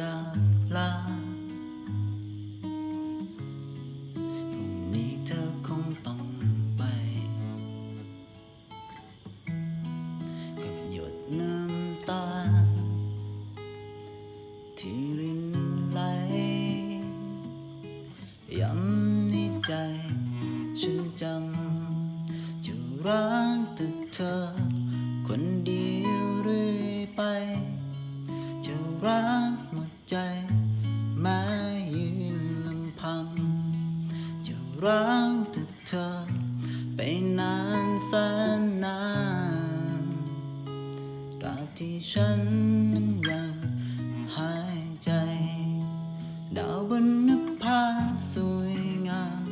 จากลาพรุ่งนี้เธอคงต้องไปกับหยดน้ำตา ที่รินไหลย้ำในใจ ฉันจำจะรักแต่เธอคนเดียว รักหมดใจแม้ยืนลำพัง จะรักแต่เธอ ไปนานแสนนานตราบที่ฉันนั้นยังหายใจ ดาวบนนภาสวยงาม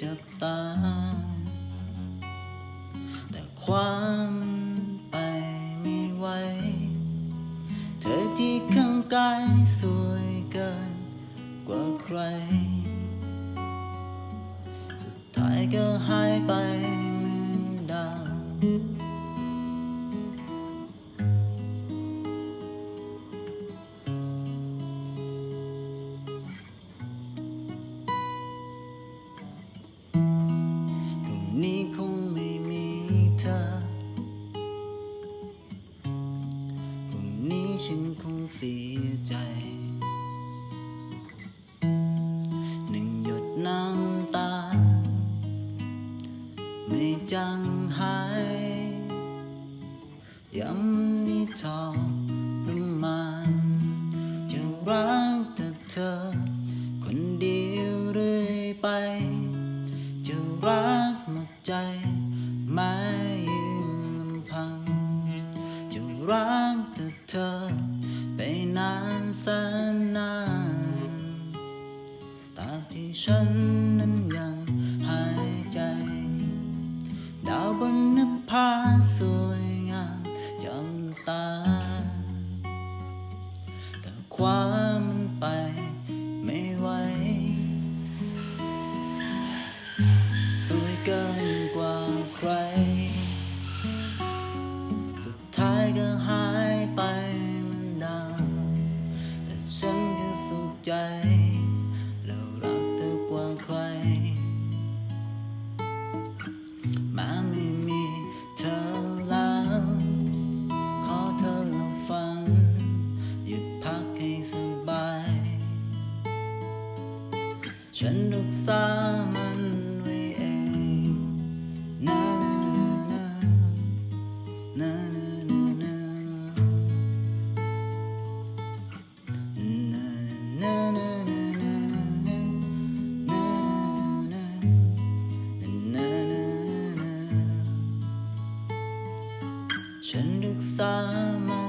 จับตา แต่ความ ก็หายไปเหมือนดาวพรุ่งนี้คงไม่มีเธอพรุ่งนี้ฉันคงเสียใจ หนึ่งหยดน้ำ จางหายย้ำนิทรประมาณจะรักแต่เธอ คนเดียวเรื่อยไป จะรักหมดใจไม่ยืนลำพัง จะรักแต่เธอ ไปนานแสนนานตาบที่ฉันนั้น ตา แต่ความมันไปไม่ไหว สวยเกินกว่าใคร สุดท้ายก็หายไป ฉันรักษามันไว้เองนานานานานานานานานานานานานาฉันรักษามัน